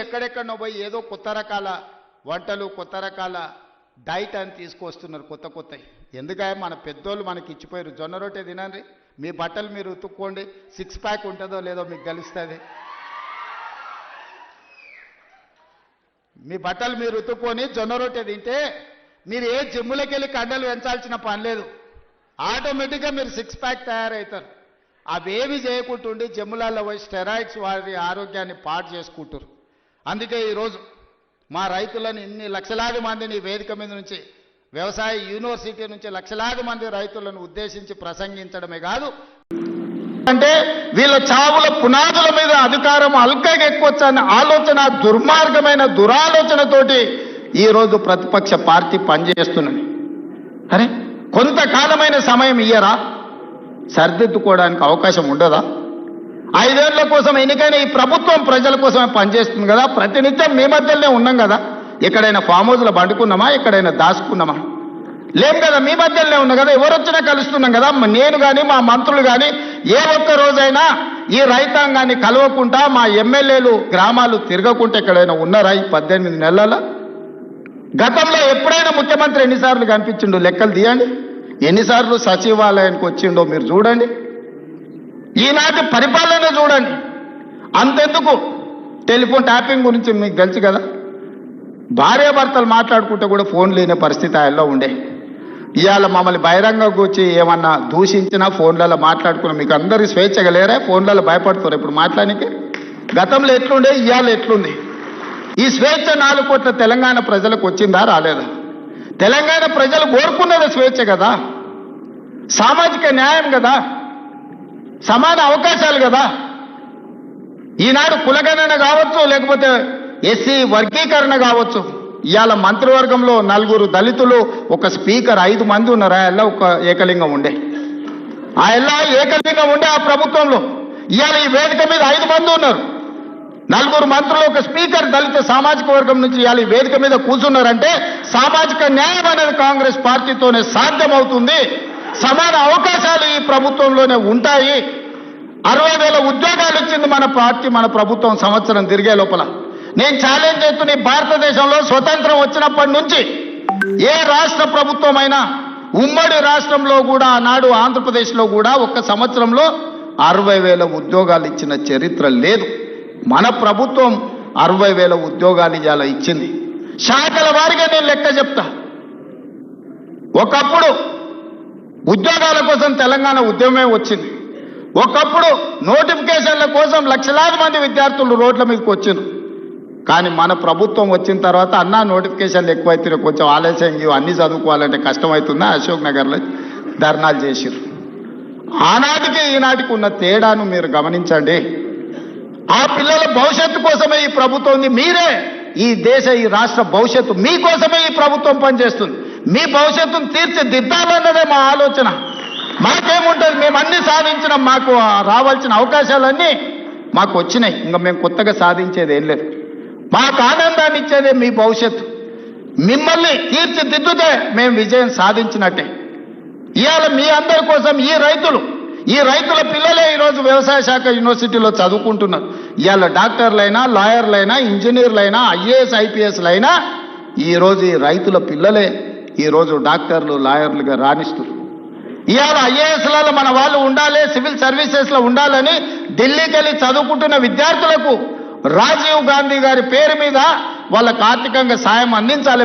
ఎక్కడెక్కడ పోయి ఏదో కొత్త రకాల వంటలు కొత్త రకాల డైట్ అని తీసుకొస్తున్నారు కొత్త కొత్తవి ఎందుకంటే మన పెద్దోళ్ళు మనకి ఇచ్చిపోయారు. జొన్న రొట్టె తినండి. మీ బట్టలు మీరు ఉతుక్కోండి. సిక్స్ ప్యాక్ ఉంటుందో లేదో మీకు గెలుస్తుంది మీ బట్టలు మీరు ఉతుక్కొని జొన్న రొట్టె తింటే మీరు ఏ జిమ్ములకి వెళ్ళి కండలు పెంచాల్సిన పని లేదు. ఆటోమేటిక్గా మీరు సిక్స్ ప్యాక్ తయారవుతారు. అవేవి చేయకుంటుండి జిమ్ములలో పోయి స్టెరాయిడ్స్ వారి ఆరోగ్యాన్ని పాడు చేసుకుంటారు అందుకే ఈరోజు మా రైతులను ఇన్ని లక్షలాది మందిని వేదిక మీద నుంచి వ్యవసాయ యూనివర్సిటీ నుంచి లక్షలాది మంది రైతులను ఉద్దేశించి ప్రసంగించడమే కాదు. అంటే వీళ్ళ చావుల పునాదుల మీద అధికారం అల్కగా ఎక్కువచ్చని ఆలోచన దుర్మార్గమైన దురాలోచనతోటి ఈరోజు ప్రతిపక్ష పార్టీ పనిచేస్తున్నది. అరే కొంతకాలమైన సమయం ఇయ్యరా? సరిదిద్దుకోవడానికి అవకాశం ఉండదా? ఐదేళ్ళ కోసం ఎన్నికైన ఈ ప్రభుత్వం ప్రజల కోసమే పనిచేస్తుంది కదా. ప్రతినిత్యం మీ మధ్యలోనే ఉన్నాం కదా. ఎక్కడైనా ఫామ్ హౌస్లో పండుకున్నామా? ఎక్కడైనా దాచుకున్నామా? లేం కదా మీ మధ్యలోనే ఉన్నాం కదా. ఎవరు వచ్చినా కలుస్తున్నాం కదా. నేను కానీ మా మంత్రులు కానీ ఏ ఒక్క రోజైనా ఈ రైతాంగాన్ని కలవకుండా మా ఎమ్మెల్యేలు గ్రామాలు తిరగకుండా ఎక్కడైనా ఉన్నారా ఈ పద్దెనిమిది నెలల గతంలో ఎప్పుడైనా ముఖ్యమంత్రి ఎన్నిసార్లు కనిపించిండో? లెక్కలు తీయండి. ఎన్నిసార్లు సచివాలయానికి వచ్చిండో మీరు చూడండి. ఈనాటి పరిపాలన చూడండి. అంతెందుకు? టెలిఫోన్ ట్యాపింగ్ గురించి మీకు తెలుసు కదా. భార్యాభర్తలు మాట్లాడుకుంటే కూడా ఫోన్ లేని పరిస్థితి ఆయనలో ఉండే. ఇవాళ మమ్మల్ని బహిరంగ కూర్చి ఏమన్నా దూషించినా ఫోన్లలో మాట్లాడుకున్నా మీకు అందరి స్వేచ్ఛగా లేరా? ఫోన్లలో భయపడుతున్నారు ఇప్పుడు మాట్లాడానికి గతంలో ఎట్లుండే? ఇవాళ ఎట్లుంది? ఈ స్వేచ్ఛ నాలుగు కోట్ల తెలంగాణ ప్రజలకు వచ్చిందా? రాలేదా? తెలంగాణ ప్రజలు కోరుకున్నది స్వేచ్ఛ కదా? సామాజిక న్యాయం కదా? సమాన అవకాశాలు కదా. ఈనాడు కులగణన కావచ్చు లేకపోతే ఎస్సీ వర్గీకరణ కావచ్చు. ఇవాళ మంత్రివర్గంలో నలుగురు దళితులు ఒక స్పీకర్ ఐదు మంది ఉన్నారు. ఆ ఎల్ల ఒక ఏకలింగం ఉండే. ఆ ఎల్ల ఏకలింగం ఉండే ఆ ప్రభుత్వంలో. ఇవాళ ఈ వేదిక మీద ఐదు మంది ఉన్నారు. నలుగురు మంత్రులు ఒక స్పీకర్ దళిత సామాజిక వర్గం నుంచి ఇవాళ ఈ వేదిక మీద కూర్చున్నారంటే సామాజిక న్యాయం అనేది కాంగ్రెస్ పార్టీతోనే సాధ్యమవుతుంది. సమాన అవకాశాలు ఈ ప్రభుత్వంలోనే ఉంటాయి. అరవై వేల ఉద్యోగాలు ఇచ్చింది మన పార్టీ మన ప్రభుత్వం సంవత్సరం తిరిగే లోపల. నేను ఛాలెంజ్ చేస్తున్న భారతదేశంలో స్వతంత్రం వచ్చినప్పటి నుంచి ఏ రాష్ట్ర ప్రభుత్వం అయినా ఉమ్మడి రాష్ట్రంలో కూడా ఆనాడు ఆంధ్రప్రదేశ్లో కూడా ఒక్క సంవత్సరంలో అరవై వేల ఉద్యోగాలు ఇచ్చిన చరిత్ర లేదు. మన ప్రభుత్వం అరవై వేల ఉద్యోగాలు ఇవాళ ఇచ్చింది. శాఖల వారిగా నేను లెక్క చెప్తా. ఒకప్పుడు ఉద్యోగాల కోసం తెలంగాణ ఉద్యమమే వచ్చింది. ఒకప్పుడు నోటిఫికేషన్ల కోసం లక్షలాది మంది విద్యార్థులు రోడ్ల మీదకి వచ్చిండ్రు. కానీ మన ప్రభుత్వం వచ్చిన తర్వాత అన్నా నోటిఫికేషన్లు ఎక్కువైతే కొంచెం ఆలస్యం ఇవి అన్ని చదువుకోవాలంటే కష్టమవుతుందా అశోక్ నగర్లో ధర్నాలు చేసిరు ఆనాటికి ఈనాటికి ఉన్న తేడాను మీరు గమనించండి. ఆ పిల్లల భవిష్యత్తు కోసమే ఈ ప్రభుత్వం ఉంది. మీరే ఈ దేశ ఈ రాష్ట్ర భవిష్యత్తు మీకోసమే ఈ ప్రభుత్వం పనిచేస్తుంది. మీ భవిష్యత్తును తీర్చిదిద్దాలన్నదే మా ఆలోచన. మాకేముంటుంది? మేము అన్ని సాధించినాం. మాకు రావాల్సిన అవకాశాలన్నీ మాకు వచ్చినాయి. ఇంకా మేము కొత్తగా సాధించేది ఏం లేదు. మాకు ఆనందాన్ని ఇచ్చేదే మీ భవిష్యత్తు. మిమ్మల్ని తీర్చిదిద్దుతే మేము విజయం సాధించినట్టే. ఇవాళ మీ అందరి కోసం ఈ రైతులు ఈ రైతుల పిల్లలే ఈరోజు వ్యవసాయ శాఖ యూనివర్సిటీలో చదువుకుంటున్నారు. ఇవాళ డాక్టర్లైనా లాయర్లైనా ఇంజనీర్లైనా ఐఏఎస్ ఐపీఎస్లైనా ఈరోజు ఈ రైతుల పిల్లలే ఈరోజు డాక్టర్లు లాయర్లుగా రాణిస్తున్నారు. ఇవాళ ఐఏఎస్లలో మన వాళ్ళు ఉండాలి సివిల్ సర్వీసెస్లో ఉండాలని ఢిల్లీకి వెళ్ళి చదువుకుంటున్న విద్యార్థులకు రాజీవ్ గాంధీ గారి పేరు మీద వాళ్ళకు ఆర్థికంగా సాయం అందించాలి.